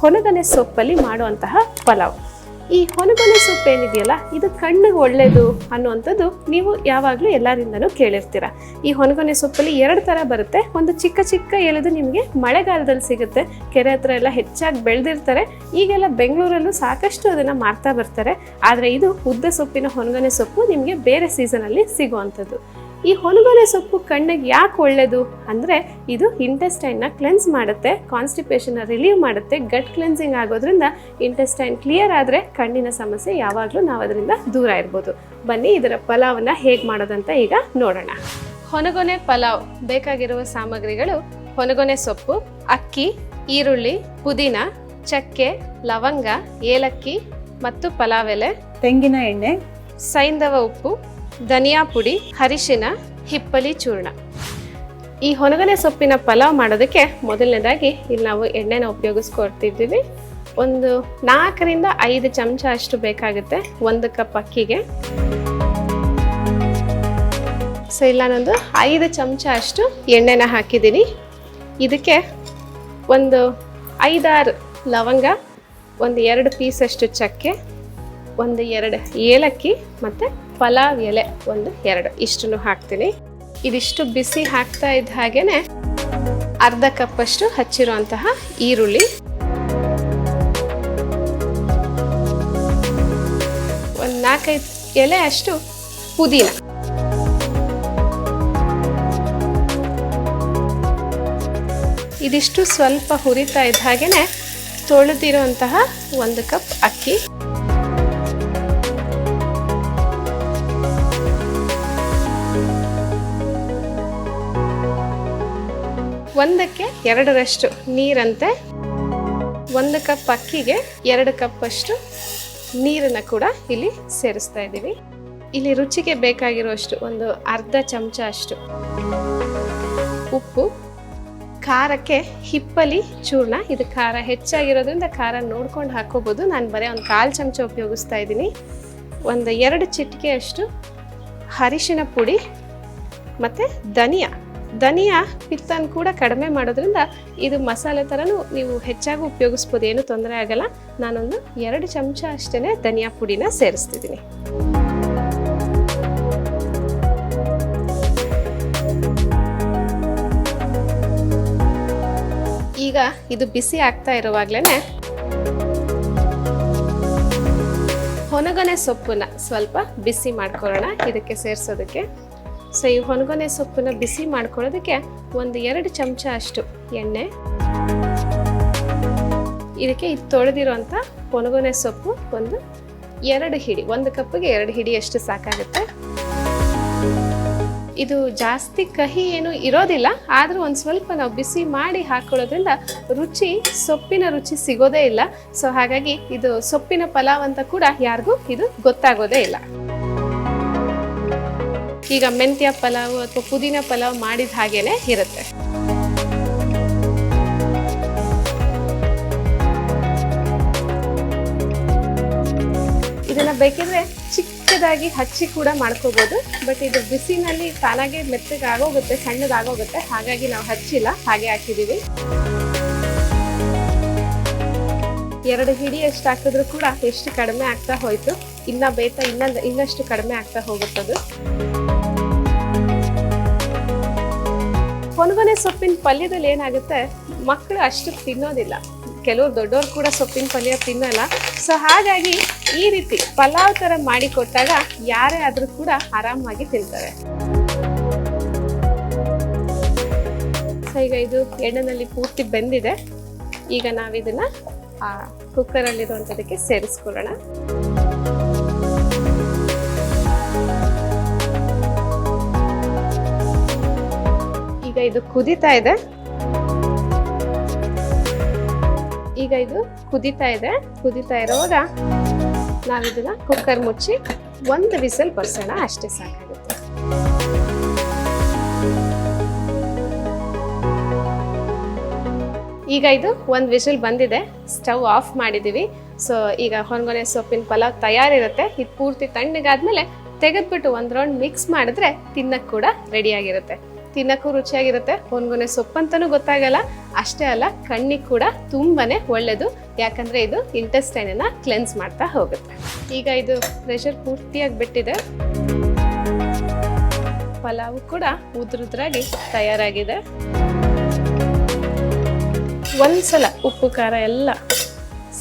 ಹೊನಗನೆ ಸೊಪ್ಪಲ್ಲಿ ಮಾಡುವಂತಹ ಪಲಾವ್. ಈ ಹೊನಗೊನೆ ಸೊಪ್ಪು ಏನಿದೆಯಲ್ಲ, ಇದು ಕಣ್ಣಿಗೆ ಒಳ್ಳೆಯದು ಅನ್ನುವಂಥದ್ದು ನೀವು ಯಾವಾಗಲೂ ಎಲ್ಲರಿಂದನೂ ಕೇಳಿರ್ತೀರ. ಈ ಹೊನಗೊನೆ ಸೊಪ್ಪಲ್ಲಿ ಎರಡು ಥರ ಬರುತ್ತೆ. ಒಂದು ಚಿಕ್ಕ ಚಿಕ್ಕ ಎಳೆದು ನಿಮಗೆ ಮಳೆಗಾಲದಲ್ಲಿ ಸಿಗುತ್ತೆ. ಕೆರೆ ಹತ್ರ ಎಲ್ಲ ಹೆಚ್ಚಾಗಿ ಬೆಳೆದಿರ್ತಾರೆ. ಈಗೆಲ್ಲ ಬೆಂಗಳೂರಲ್ಲೂ ಸಾಕಷ್ಟು ಅದನ್ನು ಮಾರ್ತಾ ಬರ್ತಾರೆ. ಆದರೆ ಇದು ಉದ್ದ ಸೊಪ್ಪಿನ ಹೊನಗೊನೆ ಸೊಪ್ಪು ನಿಮಗೆ ಬೇರೆ ಸೀಸನಲ್ಲಿ ಸಿಗುವಂಥದ್ದು. ಈ ಹೊನಗೊನೆ ಸೊಪ್ಪು ಕಣ್ಣಿಗೆ ಯಾಕೆ ಒಳ್ಳೆಯದು ಅಂದರೆ ಇದು ಇಂಟೆಸ್ಟೈನ್ನ ಕ್ಲೆನ್ಸ್ ಮಾಡುತ್ತೆ ಕಾನ್ಸ್ಟಿಪೇಷನ್ನ ರಿಲೀವ್ ಮಾಡುತ್ತೆ ಗಟ್ ಕ್ಲೆನ್ಸಿಂಗ್ ಆಗೋದ್ರಿಂದ ಇಂಟೆಸ್ಟೈನ್ ಕ್ಲಿಯರ್ ಆದರೆ ಕಣ್ಣಿನ ಸಮಸ್ಯೆ ಯಾವಾಗಲೂ ನಾವು ಅದರಿಂದ ದೂರ ಇರ್ಬೋದು. ಬನ್ನಿ ಇದರ ಪಲಾವನ್ನು ಹೇಗೆ ಮಾಡೋದಂತ ಈಗ ನೋಡೋಣ. ಹೊನಗೊನೆ ಪಲಾವ್ ಬೇಕಾಗಿರುವ ಸಾಮಗ್ರಿಗಳು ಹೊನಗೊನೆ ಸೊಪ್ಪು ಅಕ್ಕಿ ಈರುಳ್ಳಿ ಪುದೀನ ಚಕ್ಕೆ ಲವಂಗ ಏಲಕ್ಕಿ ಮತ್ತು ಪಲಾವ್ ಎಲೆ ತೆಂಗಿನ ಎಣ್ಣೆ ಸೈಂಧವ ಉಪ್ಪು ಧನಿಯಾ ಪುಡಿ, ಅರಿಶಿನ, ಹಿಪ್ಪಲಿ ಚೂರ್ಣ. ಈ ಹೊನಗನೆ ಸೊಪ್ಪಿನ ಪಲಾವ್ ಮಾಡೋದಕ್ಕೆ ಮೊದಲನೇದಾಗಿ ಇಲ್ಲಿ ನಾವು ಎಣ್ಣೆನ ಉಪಯೋಗಿಸ್ಕೊಡ್ತಿದ್ದೀವಿ. ಒಂದು ನಾಲ್ಕರಿಂದ ಐದು ಚಮಚ ಅಷ್ಟು ಬೇಕಾಗುತ್ತೆ, ಒಂದು ಕಪ್ ಅಕ್ಕಿಗೆ. ಸೊ ಇಲ್ಲ ನಾನೊಂದು ಐದು ಚಮಚ ಅಷ್ಟು ಎಣ್ಣೆನ ಹಾಕಿದ್ದೀನಿ. ಇದಕ್ಕೆ ಒಂದು ಐದಾರು ಲವಂಗ, ಒಂದು ಎರಡು ಪೀಸಷ್ಟು ಚಕ್ಕೆ, ಒಂದು ಎರಡು ಏಲಕ್ಕಿ ಮತ್ತು ಪಲಾವ್ ಎಲೆ ಒಂದು ಎರಡು. ಇಷ್ಟನ್ನು ಹಾಕ್ತೀನಿ. ಇದಿಷ್ಟು ಬಿಸಿ ಹಾಕ್ತಾ ಇದ್ದ ಹಾಗೇನೆ ಅರ್ಧ ಕಪ್ಪಷ್ಟು ಹಚ್ಚಿರುವಂತಹ ಈರುಳ್ಳಿ. ಒಂದು ನಾಲ್ಕೈದು ಎಲೆ ಅಷ್ಟು ಪುದೀನ. ಇದಿಷ್ಟು ಸ್ವಲ್ಪ ಹುರಿತಾ ಇದ್ದ ಹಾಗೇನೆ ತೊಳೆದಿರುವಂತಹ ಒಂದು ಕಪ್ ಅಕ್ಕಿ. ಒಂದಕ್ಕೆ ಎರಡರಷ್ಟು ನೀರಂತೆ, ಒಂದು ಕಪ್ ಅಕ್ಕಿಗೆ ಎರಡು ಕಪ್ ಅಷ್ಟು ನೀರನ್ನು ಕೂಡ ಇಲ್ಲಿ ಸೇರಿಸ್ತಾ ಇದ್ದೀವಿ. ಇಲ್ಲಿ ರುಚಿಗೆ ಬೇಕಾಗಿರುವಷ್ಟು ಒಂದು ಅರ್ಧ ಚಮಚ ಅಷ್ಟು ಉಪ್ಪು, ಖಾರಕ್ಕೆ ಹಿಪ್ಪಲಿ ಚೂರ್ಣ. ಇದು ಖಾರ ಹೆಚ್ಚಾಗಿರೋದ್ರಿಂದ ಖಾರ ನೋಡ್ಕೊಂಡು ಹಾಕೋಬೋದು ನಾನು ಬರೀ ಒಂದು ಕಾಲು ಚಮಚ ಉಪಯೋಗಿಸ್ತಾ ಇದ್ದೀನಿ. ಒಂದು ಎರಡು ಚಿಟಿಕೆ ಅಷ್ಟು ಅರಿಶಿನ ಪುಡಿ ಮತ್ತು ಧನಿಯಾ. ಧನಿಯಾ ಪಿತ್ತನ ಕೂಡ ಕಡಿಮೆ ಮಾಡೋದ್ರಿಂದ ಇದು ಮಸಾಲೆ ಥರನೂ ನೀವು ಹೆಚ್ಚಾಗಿ ಉಪಯೋಗಿಸ್ಬೋದು, ಏನು ತೊಂದರೆ ಆಗಲ್ಲ. ನಾನೊಂದು ಎರಡು ಚಮಚ ಅಷ್ಟೇ ಧನಿಯಾ ಪುಡಿನ ಸೇರಿಸ್ತಿದ್ದೀನಿ. ಈಗ ಇದು ಬಿಸಿ ಆಗ್ತಾ ಇರುವಾಗ್ಲೇ ಹೊನಗನೆ ಸೊಪ್ಪನ್ನ ಸ್ವಲ್ಪ ಬಿಸಿ ಮಾಡ್ಕೊಳ್ಳೋಣ. ಇದಕ್ಕೆ ಸೇರಿಸೋದಕ್ಕೆ ಸೊ ಈ ಹೊನಗೊನೆ ಸೊಪ್ಪನ್ನ ಬಿಸಿ ಮಾಡ್ಕೊಳ್ಳೋದಕ್ಕೆ ಒಂದು ಎರಡು ಚಮಚ ಅಷ್ಟು ಎಣ್ಣೆ. ಇದಕ್ಕೆ ಇದು ತೊಳೆದಿರುವಂಥ ಹೊನಗೊನೆ ಸೊಪ್ಪು ಒಂದು ಎರಡು ಹಿಡಿ, ಒಂದು ಕಪ್ಪಿಗೆ ಎರಡು ಹಿಡಿ ಅಷ್ಟು ಸಾಕಾಗುತ್ತೆ. ಇದು ಜಾಸ್ತಿ ಕಹಿ ಏನು ಇರೋದಿಲ್ಲ, ಆದರೂ ಒಂದು ಸ್ವಲ್ಪ ನಾವು ಬಿಸಿ ಮಾಡಿ ಹಾಕೊಳ್ಳೋದ್ರಿಂದ ರುಚಿ, ಸೊಪ್ಪಿನ ರುಚಿ ಸಿಗೋದೇ ಇಲ್ಲ. ಸೊ ಹಾಗಾಗಿ ಇದು ಸೊಪ್ಪಿನ ಪಲಾವ್ ಅಂತ ಕೂಡ ಯಾರಿಗೂ ಇದು ಗೊತ್ತಾಗೋದೇ ಇಲ್ಲ. ಈಗ ಮೆಂತ್ಯ ಪಲಾವ್ ಅಥವಾ ಪುದೀನ ಪಲಾವ್ ಮಾಡಿದ ಹಾಗೇನೆ ಇರುತ್ತೆ. ಇದನ್ನ ಬೇಕಿದ್ರೆ ಚಿಕ್ಕದಾಗಿ ಹಚ್ಚಿ ಕೂಡ ಮಾಡ್ಕೋಬಹುದು ಬಟ್ ಇದು ಬಿಸಿನಲ್ಲಿ ತಾನಾಗೆ ಮೆತ್ತಗೆ ಆಗೋಗುತ್ತೆ ಸಣ್ಣದಾಗೋಗುತ್ತೆ. ಹಾಗಾಗಿ ನಾವು ಹಚ್ಚಿಲ್ಲ, ಹಾಗೆ ಹಾಕಿದೀವಿ. ಎರಡು ಹಿಡಿ ಎಷ್ಟು ಹಾಕಿದ್ರು ಕೂಡ ಎಷ್ಟು ಕಡಿಮೆ ಆಗ್ತಾ ಹೋಯ್ತು. ಇನ್ನ ಬೇತ ಇನ್ನೊಂದು ಇನ್ನಷ್ಟು ಕಡಿಮೆ ಆಗ್ತಾ ಹೋಗುತ್ತದು. ಹೊನಗೊನೆ ಸೊಪ್ಪಿನ ಪಲ್ಯದಲ್ಲಿ ಏನಾಗುತ್ತೆ? ಮಕ್ಕಳು ಅಷ್ಟು ತಿನ್ನೋದಿಲ್ಲ. ಕೆಲವರು ದೊಡ್ಡವರು ಕೂಡ ಸೊಪ್ಪಿನ ಪಲ್ಯ ತಿನ್ನಲ್ಲ. ಸೊ ಹಾಗಾಗಿ ಈ ರೀತಿ ಪಲಾವ್ ಥರ ಮಾಡಿ ಕೊಟ್ಟಾಗ ಯಾರೇ ಆದರೂ ಕೂಡ ಆರಾಮಾಗಿ ತಿಂತಾರೆ. ಸೊ ಈಗ ಇದು ಎಣ್ಣೆನಲ್ಲಿ ಪೂರ್ತಿ ಬೆಂದಿದೆ. ಈಗ ನಾವಿದನ್ನು ಆ ಕುಕ್ಕರಲ್ಲಿರುವಂಥದ್ದಕ್ಕೆ ಸೇರಿಸ್ಕೊಳ್ಳೋಣ. ಇದು ಕುದಿತಾ ಇದೆ. ಈಗ ಇದು ಕುದಿತಾ ಇದೆ. ಕುದೀತಾ ಇರೋವಾಗ ನಾವಿದನ್ನ ಕುಕ್ಕರ್ ಮುಚ್ಚಿ ಒಂದು ವಿಸಲ್ ಬರ್ಸೋಣ, ಅಷ್ಟೇ ಸಾಕಾಗುತ್ತೆ. ಈಗ ಇದು ಒಂದು ವಿಷಲ್ ಬಂದಿದೆ. ಸ್ಟವ್ ಆಫ್ ಮಾಡಿದ್ದೀವಿ. ಸೊ, ಈಗ ಹೊರಗೊನೆ ಸೊಪ್ಪಿನ ಪಲಾವ್ ತಯಾರಿರುತ್ತೆ. ಇದು ಪೂರ್ತಿ ತಣ್ಣಗಾದ್ಮೇಲೆ ತೆಗೆದ್ಬಿಟ್ಟು ಒಂದು ರೌಂಡ್ ಮಿಕ್ಸ್ ಮಾಡಿದ್ರೆ ತಿನ್ನಕ್ಕೆ ಕೂಡ ರೆಡಿಯಾಗಿರುತ್ತೆ ತಿನ್ನಕ್ಕೂ ರುಚಿಯಾಗಿರುತ್ತೆ. ಹೊನ್ಗೊನೆ ಸೊಪ್ಪಂತನೂ ಗೊತ್ತಾಗಲ್ಲ, ಅಷ್ಟೇ ಅಲ್ಲ ಕಣ್ಣಿಗೆ ಕೂಡ ತುಂಬಾನೇ ಒಳ್ಳೆಯದು ಯಾಕಂದ್ರೆ ಇದು ಇಂಟೆಸ್ಟೈನನ್ನು ಕ್ಲೆನ್ಸ್ ಮಾಡ್ತಾ ಹೋಗುತ್ತೆ. ಈಗ ಇದು ಪ್ರೆಷರ್ ಪೂರ್ತಿಯಾಗಿ ಬಿಟ್ಟಿದೆ ಪಲಾವು ಕೂಡ ಉದ್ರುದ್ರಾಗಿ ತಯಾರಾಗಿದೆ. ಒಂದ್ಸಲ ಉಪ್ಪು, ಖಾರ ಎಲ್ಲ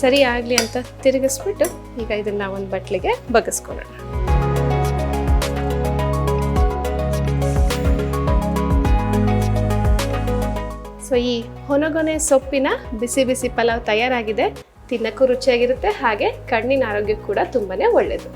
ಸರಿ ಆಗಲಿ ಅಂತ ತಿರುಗಿಸ್ಬಿಟ್ಟು ಈಗ ಇದನ್ನು ಒಂದು ಬಟ್ಲಿಗೆ ಬಗ್ಗಿಸ್ಕೊಳ್ಳೋಣ. ಸೊ ಈ ಹೊನಗೊನೆ ಸೊಪ್ಪಿನ ಬಿಸಿ ಬಿಸಿ ಪಲಾವ್ ತಯಾರಾಗಿದೆ. ತಿನ್ನಕ್ಕೂ ರುಚಿಯಾಗಿರುತ್ತೆ, ಹಾಗೆ ಕಣ್ಣಿನ ಆರೋಗ್ಯಕ್ಕೂ ಕೂಡ ತುಂಬಾ ಒಳ್ಳೆಯದು